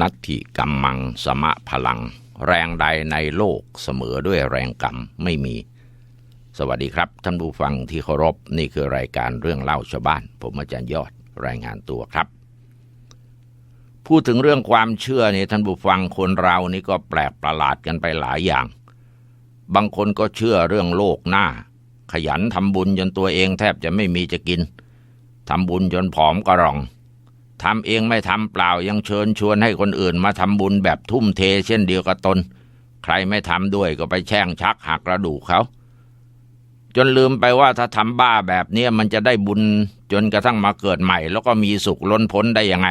นัตถิกัมมังสมะพลัง แรงใดในโลกเสมอด้วยแรงกรรมไม่มี สวัสดีครับท่านผู้ฟังที่เคารพนี่คือรายการเรื่องเล่าชาวบ้าน ผมอาจารย์ยอดรายงานตัวครับ พูดถึงเรื่องความเชื่อนี่ท่านผู้ฟังคนเรานี่ก็แปลกประหลาดกันไปหลายอย่าง บางคนก็เชื่อเรื่องโลกหน้า ขยันทำบุญจนตัวเองแทบจะไม่มีจะกินทำบุญจนผอมกระรอง ทำเองไม่ทำเปล่ายังเชิญชวนให้คนอื่นมาทำบุญแบบทุ่มเทเช่นเดียวกับตน ใครไม่ทำด้วยก็ไปแช่งชักหักกระดูกเขา จนลืมไปว่าถ้าทำบ้าแบบนี้มันจะได้บุญจนกระทั่งมาเกิดใหม่ แล้วก็มีสุขล้นพ้นได้ยังไง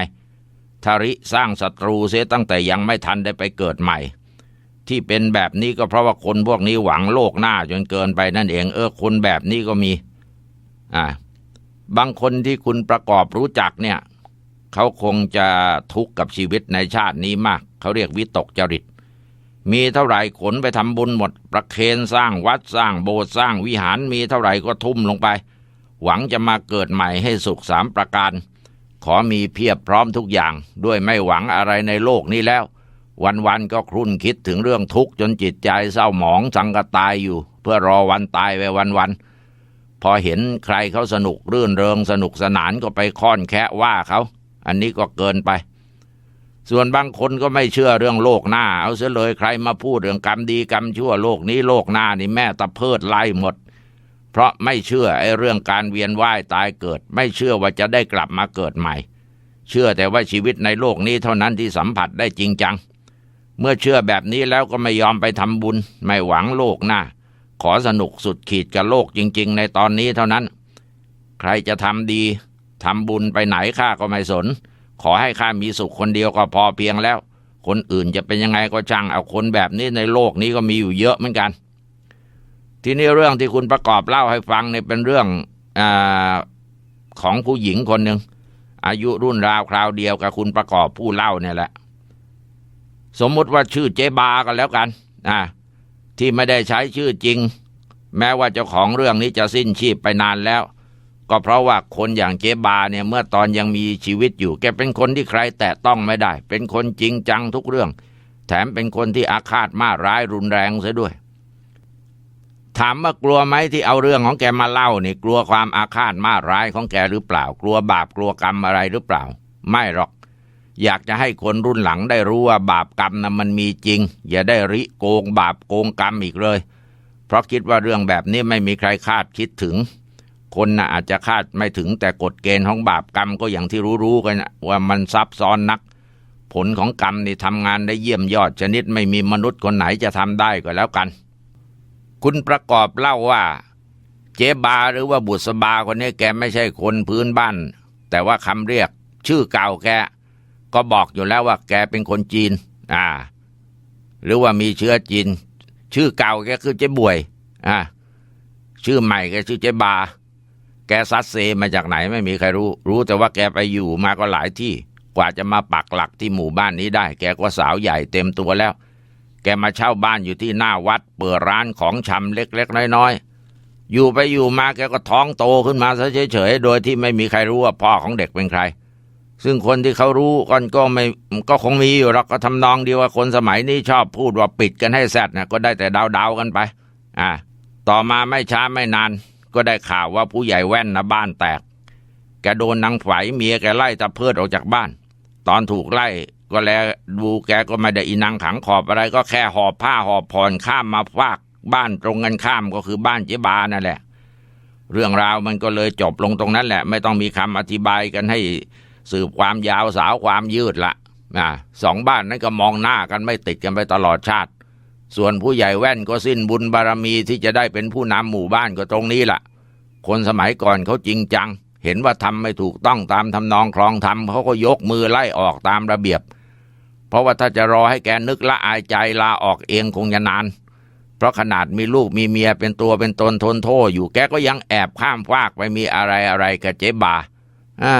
ทาริสร้างศัตรูเสียตั้งแต่ยังไม่ทันได้ไปเกิดใหม่ ที่เป็นแบบนี้ก็เพราะว่าคนพวกนี้หวังโลกหน้าจนเกินไปนั่นเอง เออคนแบบนี้ก็มี อ่า บางคนที่คุณประกอบรู้จักเนี่ย เขาคงจะทุกข์กับชีวิตในชาตินี้มาก เขาเรียกวิตกจริต มีเท่าไหร่ขนไปทำบุญหมด ประเคนสร้างวัดสร้างโบสถ์สร้างวิหารมีเท่าไหร่ก็ทุ่มลงไป หวังจะมาเกิดใหม่ให้สุขสามประการ ขอมีเพียบพร้อมทุกอย่าง ด้วยไม่หวังอะไรในโลกนี้แล้ว วันๆก็ครุ่นคิดถึงเรื่องทุกข์จนจิตใจเศร้าหมองสังกตายอยู่ เพื่อรอวันตายไปวันๆพอเห็นใครเขาสนุกรื่นเริงสนุกสนานก็ไปค้อนแคะว่าเขา อันนี้ก็เกินไป ส่วนบางคนก็ไม่เชื่อเรื่องโลกหน้า เอาเสียเลยใครมาพูดเรื่องกรรมดีกรรมชั่วโลกนี้โลกหน้านี่แม่ตะเพิดไล่หมด เพราะไม่เชื่อไอ้เรื่องการเวียนว่ายตายเกิด ไม่เชื่อว่าจะได้กลับมาเกิดใหม่ เชื่อแต่ว่าชีวิตในโลกนี้เท่านั้นที่สัมผัสได้จริงจัง เมื่อเชื่อแบบนี้แล้วก็ไม่ยอมไปทำบุญ ไม่หวังโลกหน้า ขอสนุกสุดขีดกับโลกจริง ๆ ในตอนนี้เท่านั้น ใครจะทำดี ทำบุญไปไหนข้าก็ไม่สน ขอให้ข้ามีสุขคนเดียวก็พอเพียงแล้ว คนอื่นจะเป็นยังไงก็ช่างเอาคนแบบนี้ในโลกนี้ก็มีอยู่เยอะเหมือนกัน ทีนี้เรื่องที่คุณประกอบเล่าให้ฟังเนี่ยเป็นเรื่องอของผู้หญิงคนหนึ่งอายุรุ่นราวคราวเดียวกับคุณประกอบผู้เล่าเนี่ยแหละ สมมุติว่าชื่อเจ๊บากันแล้วกันอ่าที่ไม่ได้ใช้ชื่อจริง แม้ว่าเจ้าของเรื่องนี้จะสิ้นชีพไปนานแล้ว ก็เพราะว่าคนอย่างเจ๊บาเนี่ยเมื่อตอนยังมีชีวิตอยู่ แกเป็นคนที่ใครแตะต้องไม่ได้ เป็นคนจริงจังทุกเรื่อง แถมเป็นคนที่อาฆาตมาร้ายรุนแรงซะด้วย ถามว่ากลัวไหมที่เอาเรื่องของแกมาเล่านี่กลัวความอาฆาตมาร้ายของแกหรือเปล่า กลัวบาปกลัวกรรมอะไรหรือเปล่า ไม่หรอก อยากจะให้คนรุ่นหลังได้รู้ว่าบาปกรรมน่ะมันมีจริง อย่าได้ริโกงบาปโกงกรรมอีกเลย เพราะคิดว่าเรื่องแบบนี้ไม่มีใครคาดคิดถึง คนนะ่ะอาจจะคาดไม่ถึงแต่กฎเกณฑ์ของบาปกรรมก็อย่างที่รู้ๆกันนะว่ามันซับซ้อนนัก ผลของกรรมนี่ทำงานได้เยี่ยมยอดชนิดไม่มีมนุษย์คนไหนจะทำได้ก็แล้วกัน คุณประกอบเล่าว่า เจ๊บาหรือว่าบุษบาคนนี้แกไม่ใช่คนพื้นบ้าน แต่ว่าคำเรียก ชื่อเก่าแกก็บอกอยู่แล้วว่าแกเป็นคนจีน อ่า หรือว่ามีเชื้อจีน ชื่อเก่าแกคือเจ๊บวย อ่าชื่อใหม่แกชื่อเจ๊บา แกซัดเซมาจากไหนไม่มีใครรู้ รู้แต่ว่าแกไปอยู่มาก็หลายที่ กว่าจะมาปักหลักที่หมู่บ้านนี้ได้ แกก็สาวใหญ่เต็มตัวแล้ว แกมาเช่าบ้านอยู่ที่หน้าวัด เปิดร้านของชำเล็กๆน้อยๆ อยู่ไปอยู่มาแกก็ท้องโตขึ้นมาซะเฉยๆ โดยที่ไม่มีใครรู้ว่าพ่อของเด็กเป็นใคร ซึ่งคนที่เขารู้กันก็ไม่ก็คงมีอยู่หรอกก็ทำนองเดียวว่าคนสมัยนี้ชอบพูดว่าปิดกันให้แซดนะก็ได้แต่เดาๆกันไป อ่า ต่อมาไม่ช้าไม่นาน ก็ได้ข่าวว่าผู้ใหญ่แว่นนะบ้านแตก แกโดนนางไฝเมียแกไล่ตะเพิดออกจากบ้าน ตอนถูกไล่ก็แลดูแกก็ไม่ได้อินังขังขอบอะไร ก็แค่หอบผ้าหอบผ่อนข้ามมาฟากบ้านตรงกันข้ามก็คือบ้านเจ๊บานั่นแหละ เรื่องราวมันก็เลยจบลงตรงนั้นแหละ ไม่ต้องมีคำอธิบายกันให้สืบความยาวสาวความยืดละนะสองบ้านนั้นก็มองหน้ากันไม่ติดกันไปตลอดชาติ ส่วนผู้ใหญ่แว่นก็สิ้นบุญบารมีที่จะได้เป็นผู้นำหมู่บ้านก็ตรงนี้ละ่ะ คนสมัยก่อนเขาจริงจัง เห็นว่าทำไม่ถูกต้องตามทำนองคลองทำเขาก็ยกมือไล่ออกตามระเบียบ เพราะว่าถ้าจะรอให้แกนึกละอายใจลาออกเองคงจะนาน เพราะขนาดมีลูกมีเมียเป็นตัวเป็นตนทนโทษอยู่แกก็ยังแอบข้ามฟากไปมีอะไรอะไรกับเจ๊บาอ่า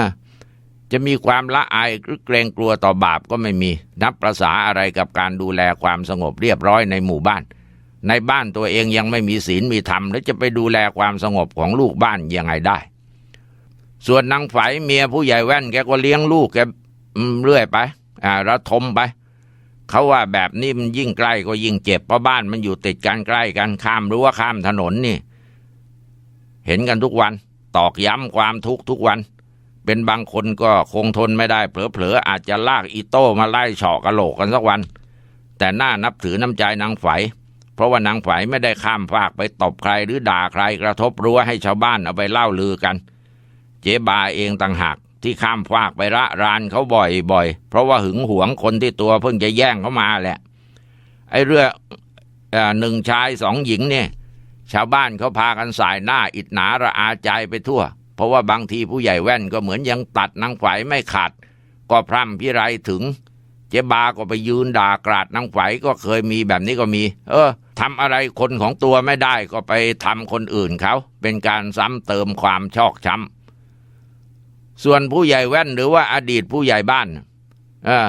จะมีความละอายหรือเกรงกลัวต่อบาปก็ไม่มี นับประษาอะไรกับการดูแลความสงบเรียบร้อยในหมู่บ้าน ในบ้านตัวเองยังไม่มีศีลมีธรรมแล้วจะไปดูแลความสงบของลูกบ้านยังไงได้ ส่วนนางไฝเมียผู้ใหญ่แว่นแกก็เลี้ยงลูกแกเรื่อยไปอ่าระทมไปเขาว่าแบบนี้มันยิ่งใกล้ก็ยิ่งเจ็บเพราะบ้านมันอยู่ติดกันใกล้กันข้ามรั้วข้ามถนนนี่ เห็นกันทุกวันตอกย้ำความทุกข์ทุกวัน เป็นบางคนก็คงทนไม่ได้ เผลอๆอาจจะลากอีโต้มาไล่เฉาะกะโหลกกันสักวัน แต่น่านับถือน้ำใจนางไฝเพราะว่านางไฝไม่ได้ข้ามฟากไปตบใครหรือด่าใครกระทบรั้วให้ชาวบ้านเอาไปเล่าลือกัน เจ๊บาเองต่างหากที่ข้ามฟากไประรานเขาบ่อยๆเพราะว่าหึงหวงคนที่ตัวเพิ่งจะแย่งเขามาแหละ ไอ้เรื่องหนึ่งชายสองหญิงเนี่ย ชาวบ้านเขาพากันสายหน้าอิดหนาระอาใจไปทั่ว เพราะว่าบางทีผู้ใหญ่แว่นก็เหมือนยังตัดนางไฝไม่ขาด ก็พร่ำพิไรถึง เจ๊บาก็ไปยืนด่ากราดนางไฝก็เคยมีแบบนี้ก็มี เออทำอะไรคนของตัวไม่ได้ก็ไปทำคนอื่นเขา เป็นการซ้ำเติมความชอกช้ำส่วนผู้ใหญ่แว่นหรือว่าอดีตผู้ใหญ่บ้าน เออ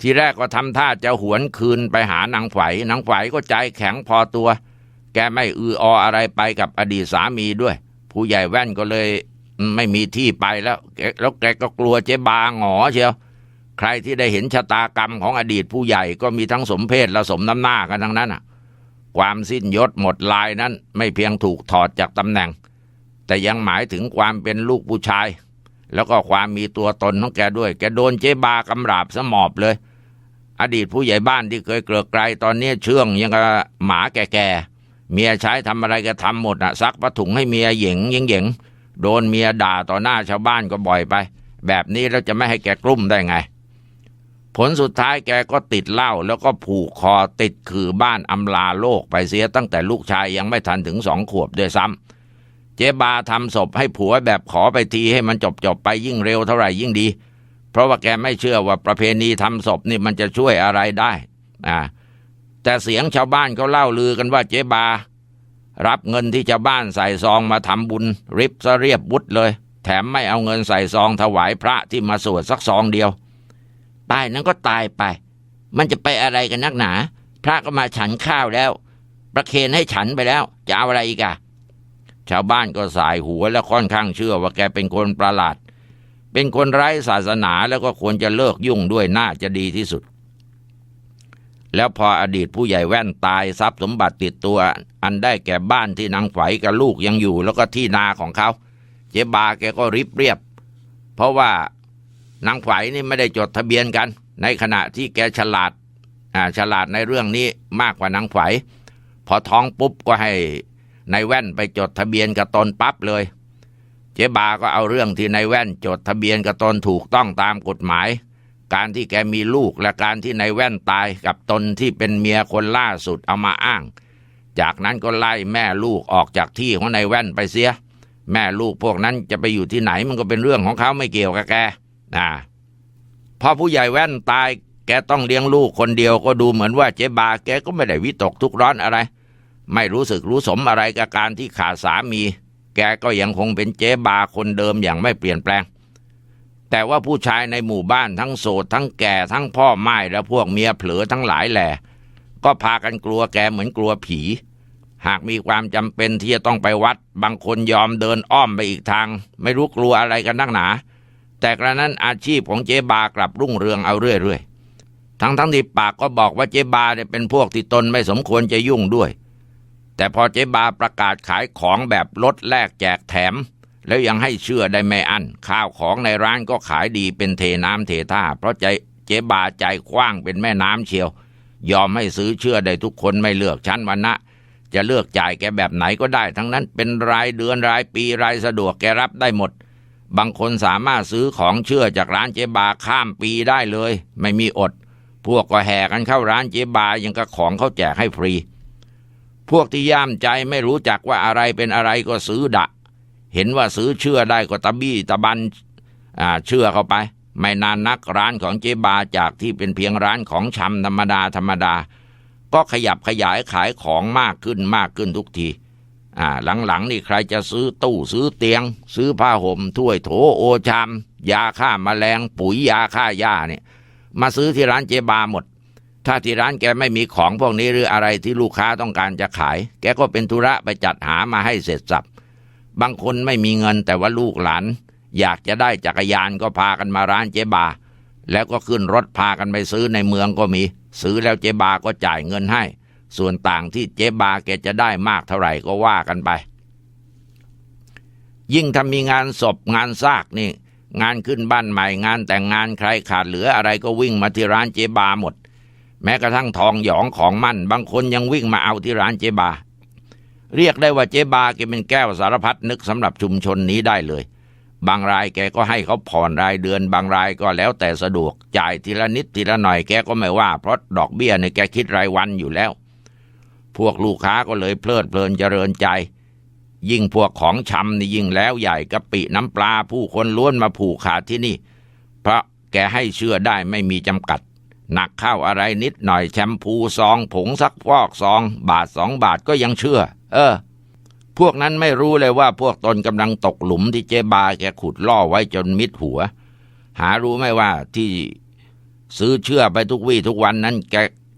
ทีแรกก็ทำท่าจะหวนคืนไปหานางไฝนางไฝก็ใจแข็งพอตัว แกไม่อือออะไรไปกับอดีตสามีด้วย ผู้ใหญ่แว่นก็เลย ไม่มีที่ไปแล้วแล้วแกก็กลัวเจ๊บาหงอเชียวใครที่ได้เห็นชะตากรรมของอดีตผู้ใหญ่ก็มีทั้งสมเพศและสมน้ำหน้ากันทั้งนั้นอะ ความสิ้นยศหมดลายนั้น ไม่เพียงถูกถอดจากตำแหน่ง แต่ยังหมายถึงความเป็นลูกผู้ชาย แล้วก็ความมีตัวตนของแกด้วย แกโดนเจ๊บากำราบสมอบเลย อดีตผู้ใหญ่บ้านที่เคยเกลือกไกลตอนนี้เชื่องยังกับหมาแก่ๆเมียใช้ทำอะไรก็ทำหมดอะซักผ้าถุงให้เมียเหย่งเหย่งเหย่ง โดนเมียด่าต่อหน้าชาวบ้านก็บ่อยไป แบบนี้เราจะไม่ให้แกกลุ้มได้ไง ผลสุดท้ายแกก็ติดเหล้าแล้วก็ผูกคอติดคือบ้านอำลาโลกไปเสียตั้งแต่ลูกชายยังไม่ทันถึงสองขวบด้วยซ้ำเจ๊บาทำศพให้ผัวแบบขอไปทีให้มันจบจบๆไปยิ่งเร็วเท่าไหร่ยิ่งดี เพราะว่าแกไม่เชื่อว่าประเพณีทำศพนี่มันจะช่วยอะไรได้อ่าแต่เสียงชาวบ้านเขาเล่าลือกันว่าเจ๊บา รับเงินที่ชาวบ้านใส่ซองมาทำบุญ ริบซะเรียบบุดเลย แถมไม่เอาเงินใส่ซองถวายพระที่มาสวดสักซองเดียวตายนั้นก็ตายไป มันจะไปอะไรกันนักหนา พระก็มาฉันข้าวแล้ว ประเคนให้ฉันไปแล้ว จะเอาอะไรอีกอะชาวบ้านก็สายหัวและค่อนข้างเชื่อว่าแกเป็นคนประหลาด เป็นคนไร้ศาสนาแล้วก็ควรจะเลิกยุ่งด้วยน่าจะดีที่สุด แล้วพออดีตผู้ใหญ่แว่นตายทรัพย์สมบัติติดตัว อันได้แก่บ้านที่นางไฝกับลูกยังอยู่ แล้วก็ที่นาของเขา เจ๊บาแกก็ริบเรียบ เพราะว่านางไฝนี่ไม่ได้จดทะเบียนกัน ในขณะที่แกฉลาดอ่าฉลาดในเรื่องนี้มากกว่านางไฝพอท้องปุ๊บก็ให้นายแว่นไปจดทะเบียนกับตนปั๊บเลย เจ๊บาก็เอาเรื่องที่นายแว่นจดทะเบียนกับตนถูกต้องตามกฎหมาย การที่แกมีลูกและการที่นายแว่นตายกับตนที่เป็นเมียคนล่าสุดเอามาอ้าง จากนั้นก็ไล่แม่ลูกออกจากที่ของนายแว่นไปเสีย แม่ลูกพวกนั้นจะไปอยู่ที่ไหนมันก็เป็นเรื่องของเขาไม่เกี่ยวกับแกนะพอผู้ใหญ่แว่นตายแกต้องเลี้ยงลูกคนเดียวก็ดูเหมือนว่าเจ๊บาแกก็ไม่ได้วิตกทุกร้อนอะไร ไม่รู้สึกรู้สมอะไรกับการที่ขาดสามี แกก็ยังคงเป็นเจ๊บาคนเดิมอย่างไม่เปลี่ยนแปลง แต่ว่าผู้ชายในหมู่บ้านทั้งโสดทั้งแก่ทั้งพ่อไม้และพวกเมียเผลอทั้งหลายแหล่ก็พากันกลัวแกเหมือนกลัวผี หากมีความจำเป็นที่จะต้องไปวัด บางคนยอมเดินอ้อมไปอีกทาง ไม่รู้กลัวอะไรกันนักหนา แต่กระนั้นอาชีพของเจ๊บากลับรุ่งเรืองเอาเรื่อยๆทั้งทั้งที่ปากก็บอกว่าเจ๊บาเนี่ยเป็นพวกที่ตนไม่สมควรจะยุ่งด้วย แต่พอเจ๊บาประกาศขายของแบบลดแลกแจกแถม แล้วยังให้เชื่อได้ไม่อั้นข้าวของในร้านก็ขายดีเป็นเทน้ำเทท่า เพราะใจเจ๊บาใจกว้างเป็นแม่น้ำเชียว ยอมให้ซื้อเชื่อได้ทุกคนไม่เลือกชั้นวรรณะจะเลือกจ่ายแกแบบไหนก็ได้ ทั้งนั้นเป็นรายเดือนรายปีรายสะดวกแกรับได้หมด บางคนสามารถซื้อของเชื่อจากร้านเจ๊บาข้ามปีได้เลย ไม่มีอด พวกก็แห่กันเข้าร้านเจ๊บายังกับของเขาแจกให้ฟรี พวกที่ย่ามใจไม่รู้จักว่าอะไรเป็นอะไรก็ซื้อดะ เห็นว่าซื้อเชื่อได้ก็ตะบี้ตะบันอ่าเชื่อเข้าไป ไม่นานนักร้านของเจ๊บาจากที่เป็นเพียงร้านของชำธรรมดาธรรมดา ก็ขยับขยายขายของมากขึ้นมากขึ้นทุกทีอ่าหลังๆนี่ใครจะซื้อตู้ซื้อเตียง ซื้อผ้าห่มถ้วยโถโอชามยาฆ่ามาแมลงปุ๋ยยาฆ่าหญ้าเนี่ยมาซื้อที่ร้านเจบาหมด ถ้าที่ร้านแกไม่มีของพวกนี้หรืออะไรที่ลูกค้าต้องการจะขาย แกก็เป็นธุระไปจัดหามาให้เสร็จสับ บางคนไม่มีเงินแต่ว่าลูกหลาน อยากจะได้จักรยานก็พากันมาร้านเจบา แล้วก็ขึ้นรถพากันไปซื้อในเมืองก็มี ซื้อแล้วเจ๊บาก็จ่ายเงินให้ ส่วนต่างที่เจ๊บาแกจะได้มากเท่าไหร่ก็ว่ากันไป ยิ่งถ้ามีงานศพงานซากนี่ งานขึ้นบ้านใหม่งานแต่งงานใครขาดเหลืออะไรก็วิ่งมาที่ร้านเจ๊บาหมด แม้กระทั่งทองหยองของมั่น บางคนยังวิ่งมาเอาที่ร้านเจ๊บา เรียกได้ว่าเจ๊บาแกเป็นแก้วสารพัดนึกสำหรับชุมชนนี้ได้เลย บางรายแกก็ให้เขาผ่อนรายเดือน บางรายก็แล้วแต่สะดวก จ่ายทีละนิดทีละหน่อยแกก็ไม่ว่า เพราะดอกเบี้ยเนี่ยแกคิดรายวันอยู่แล้ว พวกลูกค้าก็เลยเพลิดเพลินเจริญใจ ยิ่งพวกของชำนี่ยิ่งแล้วใหญ่กะปิน้ำปลาผู้คนล้วนมาผูกขาดที่นี่ เพราะแกให้เชื่อได้ไม่มีจำกัดหนักเข้าอะไรนิดหน่อยแชมพูซอง ผงซักฟอกซอง บาทสองบาทก็ยังเชื่อ เออ พวกนั้นไม่รู้เลยว่าพวกตนกำลังตกหลุมที่เจ๊บาแกขุดล่อไว้จนมิดหัว หารู้ไหมว่าที่ซื้อเชื่อไปทุกวี่ทุกวันนั้นแก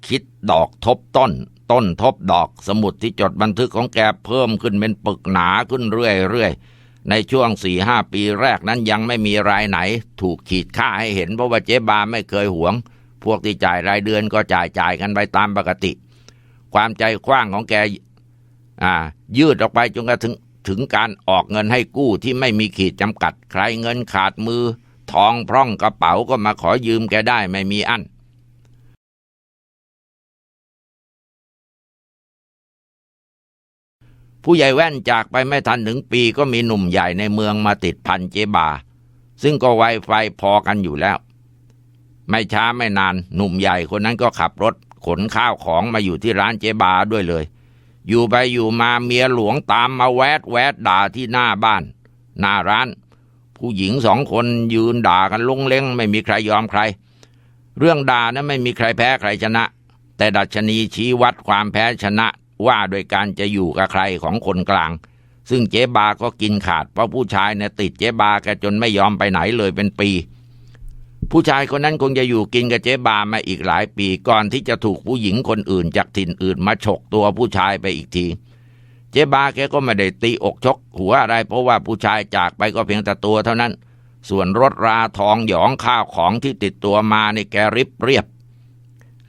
คิดดอกทบต้น ต้นทบดอกสมุดที่จดบันทึกของแกเพิ่มขึ้นเป็นปึกหนาขึ้นเรื่อยๆ ในช่วงสี่ห้าปีแรกนั้นยังไม่มีรายไหน ถูกขีดค่าให้เห็นเพราะว่าเจ๊บาไม่เคยหวง พวกที่จ่ายรายเดือนก็จ่ายจ่ายกันไปตามปกติ ความใจกว้างของแก อ่า ยืดออกไปจนกระทั่งถึงการออกเงินให้กู้ที่ไม่มีขีดจำกัด ใครเงินขาดมือ ทองพร่องกระเป๋าก็มาขอยืมแกได้ไม่มีอั้นผู้ใหญ่แว่นจากไปไม่ทันถึงปีก็มีหนุ่มใหญ่ในเมืองมาติดพันเจบา ซึ่งก็ไวไฟพอกันอยู่แล้ว ไม่ช้าไม่นานหนุ่มใหญ่คนนั้นก็ขับรถขนข้าวของมาอยู่ที่ร้านเจบาด้วยเลย อยู่ไปอยู่มาเมียหลวงตามมาแวดแวดด่าที่หน้าบ้าน หน้าร้าน ผู้หญิงสองคนยืนด่ากันลุงเล้งไม่มีใครยอมใคร เรื่องด่านั้นไม่มีใครแพ้ใครชนะ แต่ดัชนีชี้วัดความแพ้ชนะว่าโดยการจะอยู่กับใครของคนกลาง ซึ่งเจ๊บาก็กินขาดเพราะผู้ชายเนี่ยติดเจ๊บาแกจนไม่ยอมไปไหนเลยเป็นปี ผู้ชายคนนั้นคงจะอยู่กินกับเจ๊บามาอีกหลายปีก่อนที่จะถูกผู้หญิงคนอื่นจากถิ่นอื่นมาฉกตัวผู้ชายไปอีกที เจ๊บาแกก็ไม่ได้ตีอกชก หัวอะไรเพราะว่าผู้ชายจากไปก็เพียงแต่ตัวเท่านั้น ส่วนรถราทองหยองข้าวของที่ติดตัวมาในแกริบเรียบ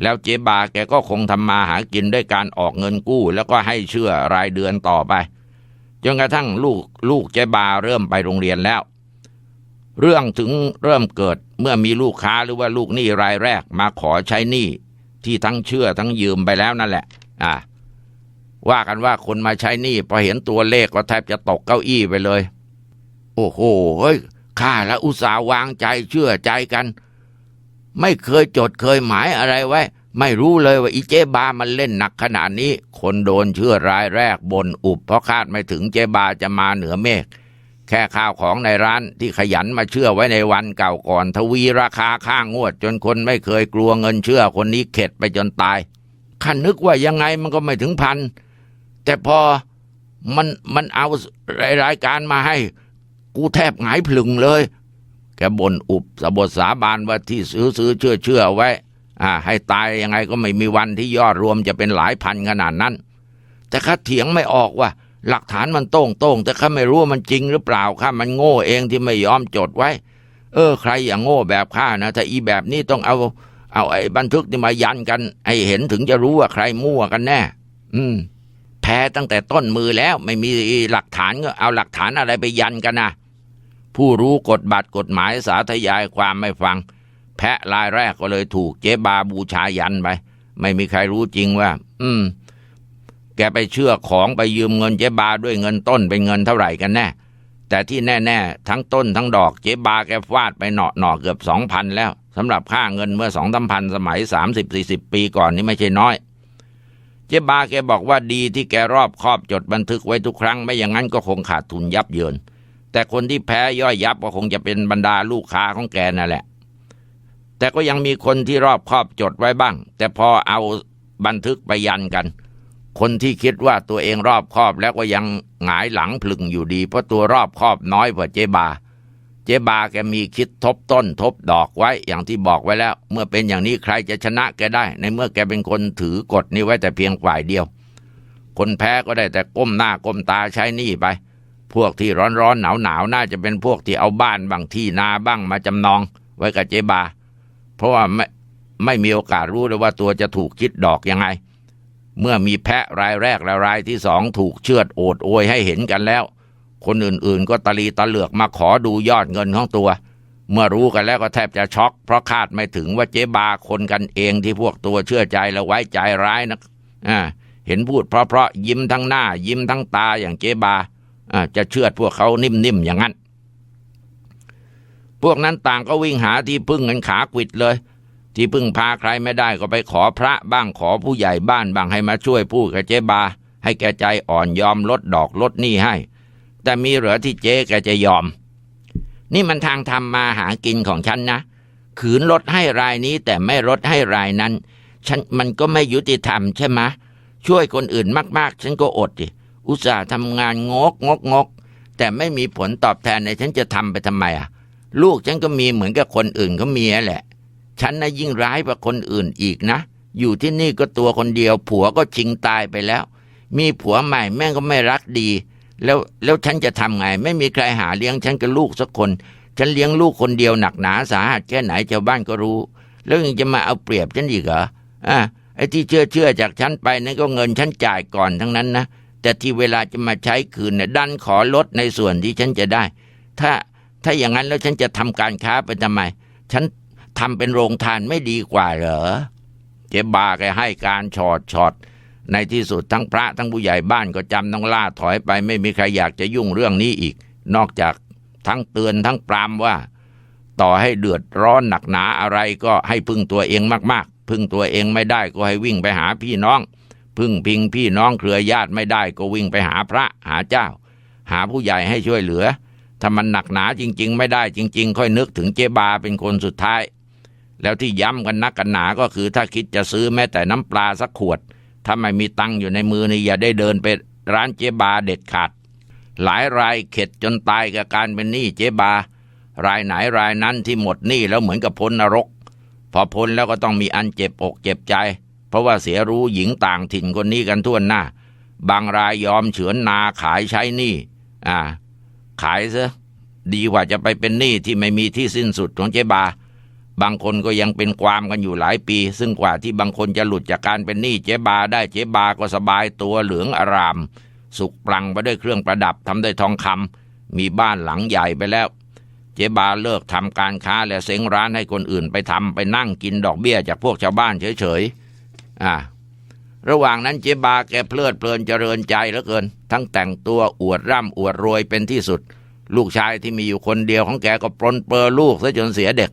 แล้วเจ๊บาแกก็คงทำมาหากินด้วยการออกเงินกู้ แล้วก็ให้เชื่อรายเดือนต่อไปจนกระทั่งลูกลูกเจ๊บาเริ่มไปโรงเรียนแล้ว เรื่องถึงเริ่มเกิดเมื่อมีลูกค้าหรือว่าลูกหนี้รายแรกมาขอใช้หนี้ที่ทั้งเชื่อทั้งยืมไปแล้วนั่นแหละ อ่าว่ากันว่าคนมาใช้หนี้พอเห็นตัวเลขก็แทบจะตกเก้าอี้ไปเลย โอ้โหเฮ้ยข้าและอุตสาห์วางใจเชื่อใจกัน ไม่เคยจดเคยหมายอะไรไว้ ไม่รู้เลยว่าอีเจบามันเล่นหนักขนาดนี้ คนโดนเชื่อรายแรกบนอุบเพราะคาดไม่ถึงเจบาจะมาเหนือเมฆ แค่ข้าวของในร้านที่ขยันมาเชื่อไว้ในวันเก่าก่อน ทวีราคาข้างงวด จนคนไม่เคยกลัวเงินเชื่อคนนี้เข็ดไปจนตายขันนึกว่ายังไงมันก็ไม่ถึงพัน แต่พอมันมันเอารายการมาให้ กูแทบหงายพลึงเลย แกบ่นอุบสบทสาบานว่าที่ซื้อซื้อเชื่อเชื่อไว้ อ่า ให้ตายยังไงก็ไม่มีวันที่ยอดรวมจะเป็นหลายพันขนาดนั้น แต่ข้าเถียงไม่ออกว่า หลักฐานมันโต้งโต้งแต่ข้าไม่รู้ว่ามันจริงหรือเปล่าข้ามันโง่เองที่ไม่ยอมจดไว้ เออ ใครอย่างโง่แบบข้านะถ้าอีแบบนี้ต้องเอาเอาไอ้บันทึกนี่มายันกันให้เห็นถึงจะรู้ว่าใครมั่วกันแน่ อืม แพ้ตั้งแต่ต้นมือแล้ว ไม่มีหลักฐานก็เอาหลักฐานอะไรไปยันกันนะผู้รู้กฎบัตรกฎหมายสาธยายความไม่ฟัง แพะรายแรกก็เลยถูกเจ๊บาบูชายันไป ไม่มีใครรู้จริงว่า อืม แกไปเชื่อของไปยืมเงินเจ๊บาด้วยเงินต้นเป็นเงินเท่าไหร่กันแน่ แต่ที่แน่ ๆ ทั้งต้นทั้งดอกเจ๊บาแกฟาดไปหนอหนอเกือบสองพันแล้วสำหรับค่าเงินเมื่อสองสามพันสมัยสามสิบสี่สิบปีก่อนนี่ไม่ใช่น้อย เจ๊บาแกบอกว่าดีที่แกรอบครอบจดบันทึกไว้ทุกครั้งไม่อย่างนั้นก็คงขาดทุนยับเยิน แต่คนที่แพ้ย่อยยับก็คงจะเป็นบรรดาลูกค้าของแกนั่นแหละ แต่ก็ยังมีคนที่รอบครอบจดไว้บ้าง แต่พอเอาบันทึกไปยันกัน คนที่คิดว่าตัวเองรอบคอบแล้วก็ยังหงายหลังพลึงอยู่ดี เพราะตัวรอบคอบน้อยกว่าเจ๊บา เจ๊บาแกมีคิดทบต้นทบดอกไว้อย่างที่บอกไว้แล้ว เมื่อเป็นอย่างนี้ใครจะชนะแกได้ ในเมื่อแกเป็นคนถือกฎนี้ไว้แต่เพียงฝ่ายเดียว คนแพ้ก็ได้แต่ก้มหน้าก้มตาใช้หนี้ไป พวกที่ร้อนๆหนาวๆน่าจะเป็นพวกที่เอาบ้านบางที่นาบ้างมาจำนอง ไว้กับเจ๊บา เพราะว่าไม่ไม่มีโอกาสรู้เลยว่าตัวจะถูกคิดดอกยังไง เมื่อมีแพะรายแรกและรายที่สองถูกเชือดโอดโอยให้เห็นกันแล้ว คนอื่นๆ ก็ตะลีตะเหลือกมาขอดูยอดเงินของตัว เมื่อรู้กันแล้วก็แทบจะช็อก เพราะคาดไม่ถึงว่าเจ๊บาคนกันเองที่พวกตัวเชื่อใจและไว้ใจร้ายนะอ่าเห็นพูดเพราะๆยิ้มทั้งหน้า ยิ้มทั้งตาอย่างเจ๊บาอ่าจะเชื่อพวกเขานิ่มๆอย่างนั้น พวกนั้นต่างก็วิ่งหาที่พึ่งเงินขาควิดเลย ที่พึ่งพาใครไม่ได้ก็ไปขอพระบ้างขอผู้ใหญ่บ้านบ้างให้มาช่วยพูดกับเจ๊บา ให้แกใจอ่อนยอมลดดอกลดหนี้ให้ แต่มีเหลือที่เจ๊แกจะยอม นี่มันทางทำมาหากินของฉันนะ ขืนลดให้รายนี้แต่ไม่ลดให้รายนั้นฉันมันก็ไม่ยุติธรรมใช่ไหมช่วยคนอื่นมาก ๆ ฉันก็อดดิอุตส่าห์ทำงานงกงกงก แต่ไม่มีผลตอบแทนในฉันจะทำไปทำไมอะ ลูกฉันก็มีเหมือนกับคนอื่นเขามีแหละ ฉันน่ะยิ่งร้ายกว่าคนอื่นอีกนะ อยู่ที่นี่ก็ตัวคนเดียว ผัวก็ชิงตายไปแล้ว มีผัวใหม่แม่งก็ไม่รักดี แล้วแล้วฉันจะทำไง ไม่มีใครหาเลี้ยงฉันกับลูกสักคน ฉันเลี้ยงลูกคนเดียวหนักหนาสาหัสแค่ไหนชาวบ้านก็รู้ แล้วยังจะมาเอาเปรียบฉันอีกเหรออะไอ้ที่เชื่อเชื่อจากฉันไปนั่นก็เงินฉันจ่ายก่อนทั้งนั้นนะแต่ที่เวลาจะมาใช้คืนเนี่ยดันขอลดในส่วนที่ฉันจะได้ ถ้าถ้าอย่างนั้นแล้วฉันจะทำการค้าไปทำไม ฉัน ทำเป็นโรงทานไม่ดีกว่าเหรอ เจ๊บาแกให้การชอดชอดในที่สุดทั้งพระทั้งผู้ใหญ่บ้านก็จำต้องล่าถอยไป ไม่มีใครอยากจะยุ่งเรื่องนี้อีก นอกจากทั้งเตือนทั้งปรามว่า ต่อให้เดือดร้อนหนักหนาอะไรก็ให้พึ่งตัวเองมากๆ พึ่งตัวเองไม่ได้ก็ให้วิ่งไปหาพี่น้อง พึ่งพิงพี่น้องเครือญาติไม่ได้ก็วิ่งไปหาพระหาเจ้า หาผู้ใหญ่ให้ช่วยเหลือถ้ามันหนักหนาจริง ๆ ไม่ได้จริง ๆ ค่อยนึกถึงเจบาเป็นคนสุดท้าย แล้วที่ย้ำกันนักกันหนาก็คือถ้าคิดจะซื้อแม้แต่น้ำปลาสักขวด ถ้าไม่มีตังค์อยู่ในมือนี่อย่าได้เดินไปร้านเจบาเด็ดขาด หลายรายเข็ดจนตายกับการเป็นหนี้เจบา รายไหนรายนั้นที่หมดหนี้แล้วเหมือนกับพ้นนรก พอพ้นแล้วก็ต้องมีอันเจ็บอกเจ็บใจ เพราะว่าเสียรู้หญิงต่างถิ่นคนนี้กันทั่วหน้า บางรายยอมเฉือนนาขายใช้หนี้อ่า ขายซะดีกว่าจะไปเป็นหนี้ที่ไม่มีที่สิ้นสุดของเจ๊บา บางคนก็ยังเป็นความกันอยู่หลายปี ซึ่งกว่าที่บางคนจะหลุดจากการเป็นหนี้เจ๊บาได้เจ๊บาก็สบายตัวเหลืองอาราม สุกปรังไปด้วยเครื่องประดับทำด้วยทองคำมีบ้านหลังใหญ่ไปแล้ว เจ๊บาเลิกทำการค้าและเซ้งร้านให้คนอื่นไปทำไปนั่งกินดอกเบี้ยจากพวกชาวบ้านเฉยๆอ่าระหว่างนั้นเจ๊บาแกเพลิดเพลินเจริญใจเหลือเกิน ทั้งแต่งตัวอวดร่ำอวดรวยเป็นที่สุด ลูกชายที่มีอยู่คนเดียวของแกก็ปรนเปรอลูกซะจนเสียเด็ก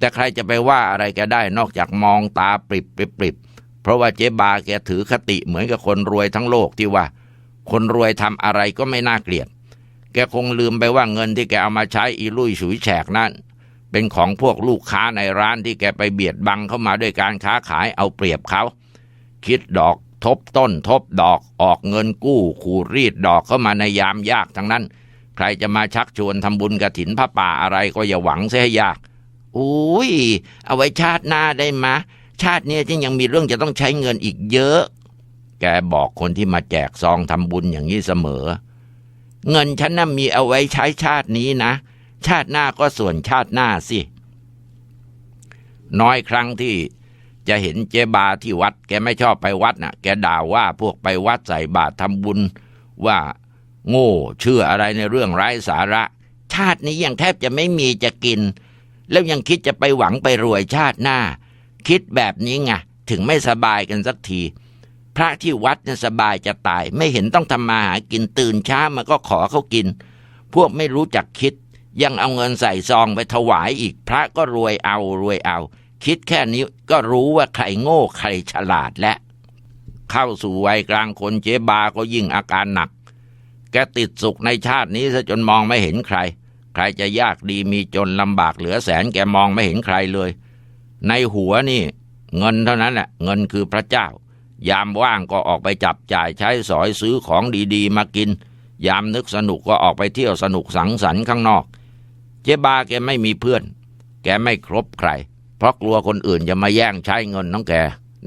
แต่ใครจะไปว่าอะไรแกได้นอกจากมองตาปริบปริบปริบเพราะว่าเจ๊บาแกถือคติเหมือนกับคนรวยทั้งโลกที่ว่า คนรวยทำอะไรก็ไม่น่าเกลียด แกคงลืมไปว่าเงินที่แกเอามาใช้อีลุยฉุยแฉกนั้นเป็นของพวกลูกค้าในร้านที่แกไปเบียดบังเข้ามาด้วยการค้าขายเอาเปรียบเขาคิดดอกทบต้นทบดอกออกเงินกู้ขูดรีดดอกเข้ามาในยามยากทั้งนั้น ใครจะมาชักชวนทำบุญกระถินพระป่าอะไรก็อย่าหวังเสียยาก อุ้ย เอาไว้ชาติหน้าได้มะ ชาติเนี้ยฉันยังมีเรื่องจะต้องใช้เงินอีกเยอะ แกบอกคนที่มาแจกซองทำบุญอย่างนี้เสมอ เงินฉันน่ะมีเอาไว้ใช้ชาตินี้นะ ชาติหน้าก็ส่วนชาติหน้าสิ น้อยครั้งที่จะเห็นเจบาที่วัด แกไม่ชอบไปวัดน่ะ แกด่าว่าพวกไปวัดใส่บาตรทำบุญว่าโง่เชื่ออะไรในเรื่องไร้สาระ ชาตินี้ยังแทบจะไม่มีจะกิน แล้วยังคิดจะไปหวังไปรวยชาติหน้า คิดแบบนี้ไงถึงไม่สบายกันสักที พระที่วัดเนี่ยสบายจะตาย ไม่เห็นต้องทำมาหากินตื่นเช้ามาก็ขอเขากิน พวกไม่รู้จักคิด ยังเอาเงินใส่ซองไปถวายอีกพระก็รวยเอารวยเอา คิดแค่นี้ก็รู้ว่าใครโง่ใครฉลาดและ เข้าสู่วัยกลางคนเจ๊บาก็ยิ่งอาการหนัก แกติดสุขในชาตินี้ซะจนมองไม่เห็นใคร ใครจะยากดีมีจนลำบากเหลือแสนแกมองไม่เห็นใครเลย ในหัวนี่ เงินเท่านั้นแหละเงินคือพระเจ้า ยามว่างก็ออกไปจับจ่ายใช้สอยซื้อของดีๆ มากิน ยามนึกสนุกก็ออกไปเที่ยวสนุกสังสรรค์ข้างนอก เจ๊บาแกไม่มีเพื่อน แกไม่ครบใคร เพราะกลัวคนอื่นจะมาแย่งใช้เงินน้องแก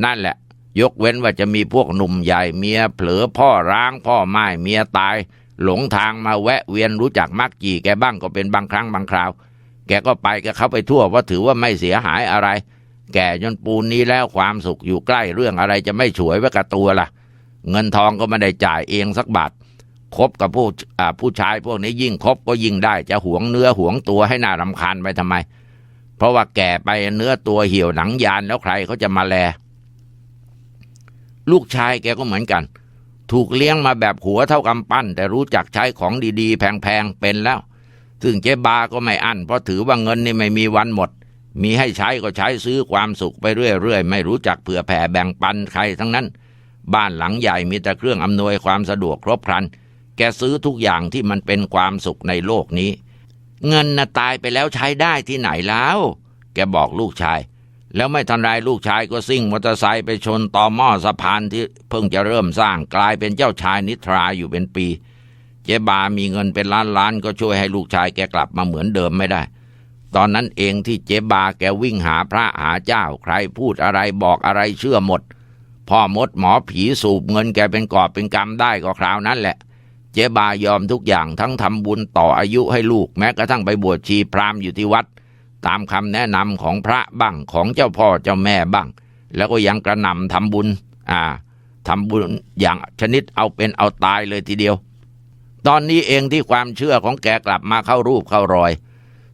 นั่นแหละ ยกเว้นว่าจะมีพวกหนุ่มใหญ่เมียเผลอพ่อร้างพ่อไม้เมียตาย หลงทางมาแวะเวียนรู้จักมักจีแกบ้างก็เป็นบางครั้งบางคราว แกก็ไปกับเขาไปทั่วเพราถือว่าไม่เสียหายอะไร แกจนปูนนี้แล้วความสุขอยู่ใกล้เรื่องอะไรจะไม่ฉวยไว้กับตัวล่ะ เงินทองก็ไม่ได้จ่ายเองสักบาทคบกับผู้อาผู้ชายพวกนี้ยิ่งคบก็ยิ่งได้จะหวงเนื้อหวงตัวให้น่ารำคาญไปทำไม เพราะว่าแก่ไปเนื้อตัวเหี่ยวหนังยานแล้วใครเขาจะมาแล ลูกชายแกก็เหมือนกัน ถูกเลี้ยงมาแบบหัวเท่ากำปั้น แต่รู้จักใช้ของดีๆ แพงๆ เป็นแล้ว ซึ่งเจ๊บาก็ไม่อั้นเพราะถือว่าเงินนี่ไม่มีวันหมด มีให้ใช้ก็ใช้ซื้อความสุขไปเรื่อยๆ ไม่รู้จักเผื่อแผ่แบ่งปันใครทั้งนั้น บ้านหลังใหญ่มีแต่เครื่องอำนวยความสะดวกครบครัน แกซื้อทุกอย่างที่มันเป็นความสุขในโลกนี้ เงินน่ะตายไปแล้วใช้ได้ที่ไหนแล้ว แกบอกลูกชาย แล้วไม่ทันไรลูกชายก็ซิ่งมอเตอร์ไซค์ไปชนต่อหม้อสะพานที่เพิ่งจะเริ่มสร้างกลายเป็นเจ้าชายนิทราอยู่เป็นปี เจ๊บามีเงินเป็นล้านล้านๆก็ช่วยให้ลูกชายแกกลับมาเหมือนเดิมไม่ได้ ตอนนั้นเองที่เจ๊บาแกวิ่งหาพระหาเจ้าใครพูดอะไรบอกอะไรเชื่อหมด พ่อมดหมอผีสูบเงินแกเป็นกอบเป็นกำได้ก็คราวนั้นแหละ เจ๊บายอมทุกอย่างทั้งทำบุญต่ออายุให้ลูกแม้กระทั่งไปบวชชีพราหมณ์อยู่ที่วัด ตามคำแนะนำของพระบ้างของเจ้าพ่อเจ้าแม่บ้าง แล้วก็ยังกระหน่ำทำบุญ อ่าทำบุญอย่างชนิดเอาเป็นเอาตายเลยทีเดียว ตอนนี้เองที่ความเชื่อของแกกลับมาเข้ารูปเข้ารอย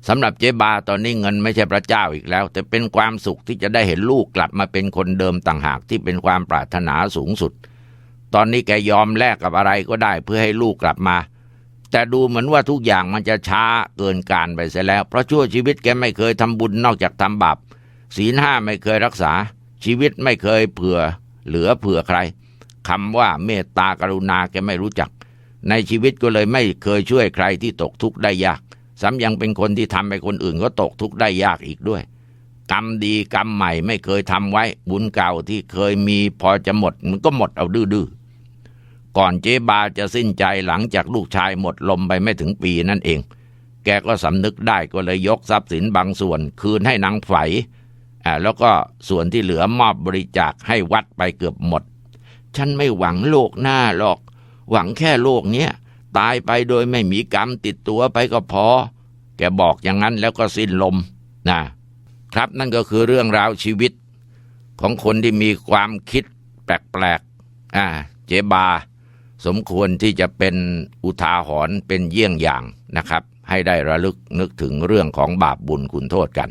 สำหรับเจ๊บาตอนนี้เงินไม่ใช่พระเจ้าอีกแล้ว แต่เป็นความสุขที่จะได้เห็นลูกกลับมาเป็นคนเดิมต่างหากที่เป็นความปรารถนาสูงสุด ตอนนี้แกยอมแลกกับอะไรก็ได้เพื่อให้ลูกกลับมา แต่ดูเหมือนว่าทุกอย่างมันจะช้าเกินการไปเสียแล้ว เพราะชั่วชีวิตแกไม่เคยทำบุญนอกจากทำบาปศีลห้าไม่เคยรักษา ชีวิตไม่เคยเผื่อ เหลือเผื่อใครคำว่าเมตตากรุณาแกไม่รู้จัก ในชีวิตก็เลยไม่เคยช่วยใครที่ตกทุกข์ได้ยากซ้ำยังเป็นคนที่ทำให้คนอื่นก็ตกทุกข์ได้ยากอีกด้วย กรรมดีกรรมใหม่ไม่เคยทำไว้ บุญเก่าที่เคยมีพอจะหมด มันก็หมดเอาดื้อ ก่อนเจ๊บาจะสิ้นใจหลังจากลูกชายหมดลมไปไม่ถึงปีนั่นเอง แกก็สำนึกได้ก็เลยยกทรัพย์สินบางส่วนคืนให้นางไฝอ่าแล้วก็ส่วนที่เหลือมอบบริจาคให้วัดไปเกือบหมด ฉันไม่หวังโลกหน้าหรอก หวังแค่โลกเนี้ยตายไปโดยไม่มีกรรมติดตัวไปก็พอ แกบอกอย่างนั้นแล้วก็สิ้นลมนะครับนั่นก็คือเรื่องราวชีวิต ของคนที่มีความคิดแปลกๆอ่าเจบา สมควรที่จะเป็นอุทาหรณ์เป็นเยี่ยงอย่างนะครับ ให้ได้ระลึกนึกถึงเรื่องของบาปบุญคุณโทษกัน